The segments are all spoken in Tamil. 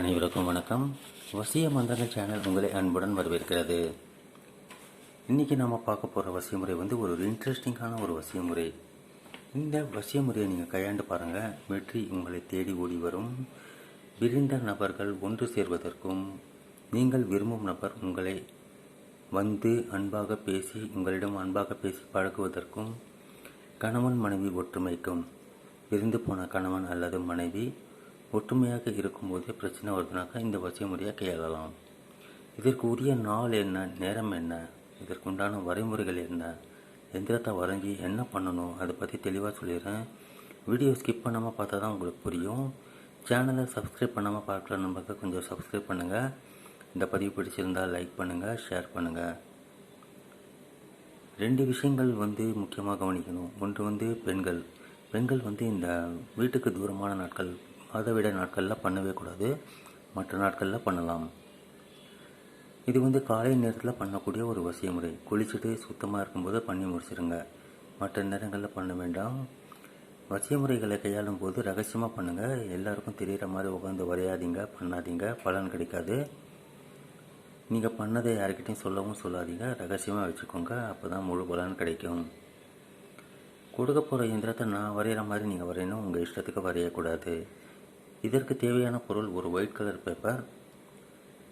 அனைவருக்கும் வணக்கம். வசிய மந்திரங்கள் சேனல் உங்களை அன்புடன் வரவேற்கிறது. இன்றைக்கி நம்ம பார்க்க போகிற வசிய முறை வந்து ஒரு இன்ட்ரெஸ்டிங்கான ஒரு வசிய முறை இந்த வசிய முறையை நீங்கள் கையாண்டு பாருங்கள் வெற்றி உங்களை தேடி ஓடி வரும். விரிந்த நபர்கள் ஒன்று சேர்வதற்கும் நீங்கள் விரும்பும் நபர் உங்களை வந்து அன்பாக பேசி உங்களிடம் அன்பாக பேசி பழகுவதற்கும் கணவன் மனைவி ஒற்றுமைக்கும் பிரிந்து போன கணவன் அல்லது மனைவி ஒற்றுமையாக இருக்கும்போதே பிரச்சனை வருதுனாக்கா இந்த வசதி முறையாக கையாளலாம். இதற்கு உரிய நாள் என்ன நேரம் என்ன இதற்குண்டான வரைமுறைகள் என்ன எந்திரத்தை வரைஞ்சி என்ன பண்ணணும் அதை பற்றி தெளிவாக சொல்லிடுறேன். வீடியோ ஸ்கிப் பண்ணாமல் பார்த்தா தான் உங்களுக்கு புரியும். சேனலை சப்ஸ்கிரைப் பண்ணாமல் பார்க்குற நம்பருக்கு கொஞ்சம் சப்ஸ்கிரைப் பண்ணுங்கள் இந்த பதிவு பிடிச்சிருந்தால் லைக் பண்ணுங்கள் ஷேர் பண்ணுங்கள் ரெண்டு விஷயங்கள் வந்து முக்கியமாக கவனிக்கணும். ஒன்று வந்து பெண்கள். பெண்கள் வந்து இந்த வீட்டுக்கு தூரமான நாட்கள் விட நாட்களில் பண்ணவே கூடாது. மற்ற நாட்களில் பண்ணலாம். இது வந்து காலை நேரத்தில் பண்ணக்கூடிய ஒரு வசிய முறை குளிச்சுட்டு சுத்தமாக இருக்கும்போது பண்ணி முடிச்சிருங்க. மற்ற நேரங்களில் பண்ண வேண்டாம். வசிய முறைகளை கையாளும் போது ரகசியமாக பண்ணுங்கள் எல்லாருக்கும் தெரிகிற மாதிரி உட்காந்து வரையாதீங்க பண்ணாதீங்க. பலன் கிடைக்காது. நீங்கள் பண்ணதை யாருக்கிட்டையும் சொல்லவும் சொல்லாதீங்க. ரகசியமாக வச்சுக்கோங்க. அப்போ தான் முழு பலன் கிடைக்கும். கொடுக்க போகிற இயந்திரத்தை நான் வரைகிற மாதிரி நீங்கள் வரையணும். உங்கள் இஷ்டத்துக்கு வரையக்கூடாது. இதற்கு தேவையான பொருள் ஒரு ஒயிட் கலர் பேப்பர்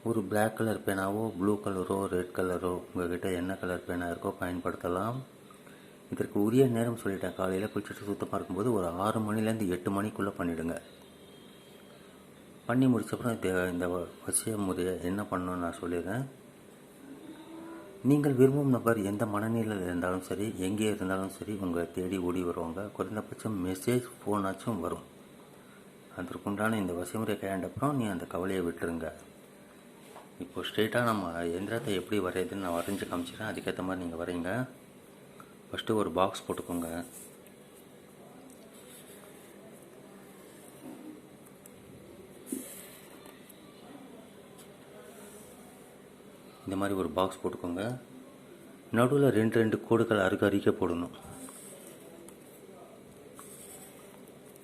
ஒரு பிளாக் கலர் பேனாவோ ப்ளூ கலரோ ரெட் கலரோ உங்கள்கிட்ட என்ன கலர் பேனா இருக்கோ பயன்படுத்தலாம். இதற்கு உரிய நேரம் சொல்லிட்டேன். காலையில் குளிச்சுட்டு சுத்தமாக இருக்கும்போது ஒரு ஆறு மணிலேருந்து எட்டு மணிக்குள்ளே பண்ணிவிடுங்க பண்ணி முடிச்சப்பறம் இந்த இந்த வசிய முறையை என்ன பண்ணணும்னு நான் சொல்லிடுறேன். நீங்கள் விரும்பும் நபர் எந்த மனநிலையில் இருந்தாலும் சரி எங்கே இருந்தாலும் சரி உங்களை தேடி ஓடி வருவாங்க. குறைந்தபட்சம் மெசேஜ் ஃபோனாச்சும் வரும். அதற்குண்டான இந்த வசிமுறை கையாண்டப்புறம் நீ அந்த கவலையை விட்டுருங்க. இப்போ ஸ்ட்ரெயிட்டாக நம்ம எந்திரத்தை எப்படி வரையுதுன்னு நான் வரைஞ்சி காமிச்சிடறேன் அதுக்கேற்ற மாதிரி நீங்கள் வரைங்க ஃபஸ்ட்டு ஒரு பாக்ஸ் போட்டுக்கோங்க. இந்த மாதிரி ஒரு பாக்ஸ் போட்டுக்கோங்க. நடுவில் ரெண்டு ரெண்டு கோடுகள் அருக அருகே போடணும்.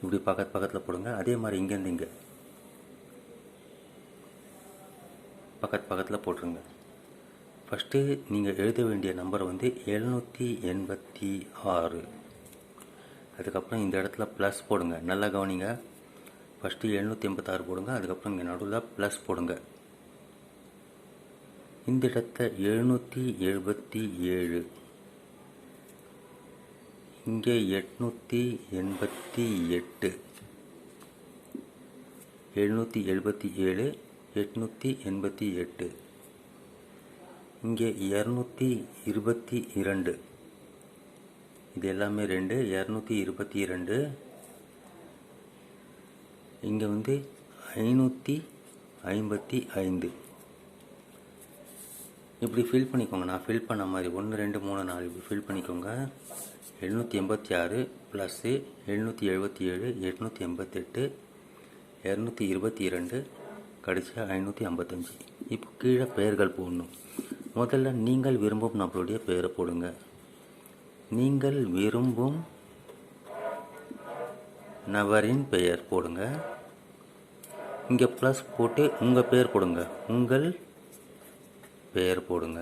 இப்படி பக்கத்து பக்கத்தில் போடுங்க. அதே மாதிரி இங்கேருந்து இங்கே. பக்கத்து பக்கத்தில் போட்டுருங்க. ஃபஸ்ட்டு நீங்கள் எழுத வேண்டிய நம்பர் வந்து எழுநூற்றி எண்பத்தி ஆறு. அதுக்கப்புறம் இந்த இடத்துல ப்ளஸ் போடுங்க. நல்லா கவனிங்க. ஃபஸ்ட்டு எழுநூற்றி எண்பத்தாறு போடுங்க. அதுக்கப்புறம் இங்கே நடுவில் ப்ளஸ் போடுங்க. இந்த இடத்த எழுநூற்றி எழுபத்தி ஏழு. இங்கே எட்நூற்றி எண்பத்தி எட்டு. எழுநூற்றி எழுபத்தி ஏழு எட்நூற்றி எண்பத்தி எட்டு. இங்கே இரநூத்தி இருபத்தி இரண்டு. இது எல்லாமே ரெண்டு இரநூத்தி இருபத்தி இரண்டு. இங்கே வந்து ஐநூற்றி ஐம்பத்தி ஐந்து. இப்படி ஃபில் பண்ணிக்கோங்க. நான் ஃபில் பண்ண மாதிரி ஒன்று ரெண்டு மூணு நாலு இப்படி ஃபில் பண்ணிக்கோங்க. எழுநூற்றி எண்பத்தி ஆறு ப்ளஸ்ஸு எழுநூற்றி எழுபத்தி ஏழு எட்நூற்றி எண்பத்தெட்டு இரநூத்தி இருபத்தி இரண்டு கடைசியாக ஐநூற்றி ஐம்பத்தஞ்சு. இப்போ கீழே பெயர்கள் போடணும். முதல்ல நீங்கள் விரும்பும் நபருடைய பெயரை போடுங்க. நீங்கள் விரும்பும் நபரின் பெயர் போடுங்க. இங்கே ப்ளஸ் போட்டு உங்கள் பெயர் போடுங்க. உங்கள் பெயர் போடுங்க.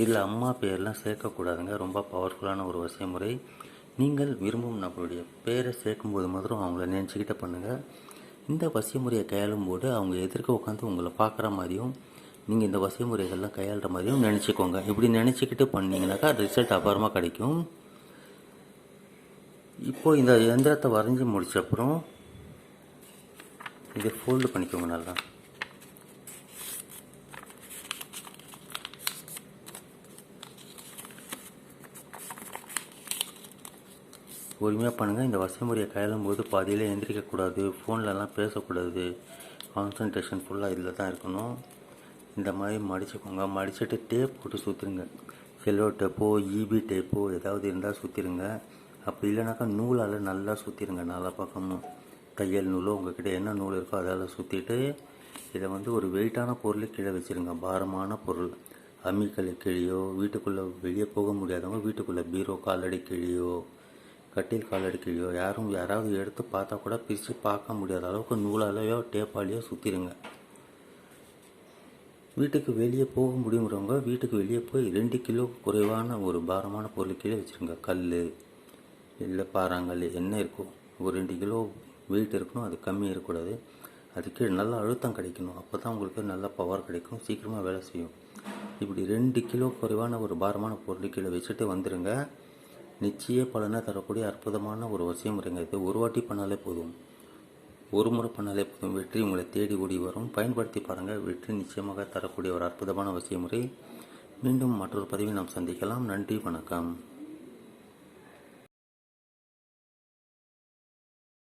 இதில் அம்மா பெயர்லாம் சேர்க்கக்கூடாதுங்க. ரொம்ப பவர்ஃபுல்லான ஒரு வசிய முறை நீங்கள் விரும்பும் நபருடைய பெயரை சேர்க்கும்போது மாத்திரம் அவங்கள நினச்சிக்கிட்ட பண்ணுங்கள் இந்த வசியமுறையை கையாளும் போது அவங்க எதிர்க்க உட்காந்து உங்களை பார்க்குற மாதிரியும் நீங்கள் இந்த வசியமுறைகள்லாம் கையாளுற மாதிரியும் நினச்சிக்கோங்க. இப்படி நினச்சிக்கிட்டு பண்ணிங்கனாக்கா ரிசல்ட் அப்புறமா கிடைக்கும். இப்போது இந்த எந்திரத்தை வரைஞ்சி முடிச்ச அப்புறம் இதை ஃபோல்டு பண்ணிக்கோங்க நல்லா. பொறுமையாக பண்ணுங்கள் இந்த வசதி முறையை கையாளும் போது பாதியில் எந்திரிக்கக்கூடாது. ஃபோன்லலாம் பேசக்கூடாது. கான்சன்ட்ரேஷன் ஃபுல்லாக இதில் தான் இருக்கணும். இந்த மாதிரி மடிச்சுக்கோங்க. மடிச்சுட்டு டேப் போட்டு சுற்றுருங்க செல்லோ டேப்போ இபி டேப்போ ஏதாவது இருந்தால் சுற்றிருங்க அப்படி இல்லைனாக்கா நூலால் நல்லா சுற்றிருங்க நல்லா பக்கமும் தையல் நூலோ உங்கள்கிட்ட என்ன நூல் இருக்கோ அதால் சுற்றிட்டு இதை வந்து ஒரு வெயிட்டான பொருளை கீழே வச்சுருங்க. பாரமான பொருள். அம்மிக்கல் கீழேயோ வீட்டுக்குள்ளே வெளியே போக முடியாதவங்க வீட்டுக்குள்ளே பீரோ காலடி கீழேயோ கட்டில் கால் கீழேயோ யாரும் யாராவது எடுத்து பார்த்தா கூட பிரித்து பார்க்க முடியாத அளவுக்கு நூலாலேயோ டேப்பாலேயோ சுற்றிடுங்க வீட்டுக்கு வெளியே போக முடியுங்கிறவங்க வீட்டுக்கு வெளியே போய் ரெண்டு கிலோ குறைவான ஒரு பாரமான பொருள் கீழே வச்சுருங்க. கல் இல்லை பாறாங்கல் என்ன இருக்கோ. ஒரு ரெண்டு கிலோ வெயிட் இருக்கணும் அது கம்மி இருக்கக்கூடாது. அதுக்கு நல்ல அழுத்தம் கிடைக்கணும். அப்போ தான் உங்களுக்கு நல்ல பவர் கிடைக்கும். சீக்கிரமாக வேலை செய்யும். இப்படி ரெண்டு கிலோ குறைவான ஒரு பாரமான பொருள் கீழே வச்சுட்டு வந்துடுங்க நிச்சய பலனை தரக்கூடிய அற்புதமான ஒரு வசிய முறைங்க ஒரு வாட்டி பண்ணாலே போதும். ஒரு முறை பண்ணாலே போதும். வெற்றி உங்களை தேடி ஓடி வரும். பயன்படுத்தி பாருங்கள் வெற்றி நிச்சயமாக தரக்கூடிய ஒரு அற்புதமான வசிய முறை. மீண்டும் மற்றொரு பதிவில் நாம் சந்திக்கலாம். நன்றி வணக்கம்.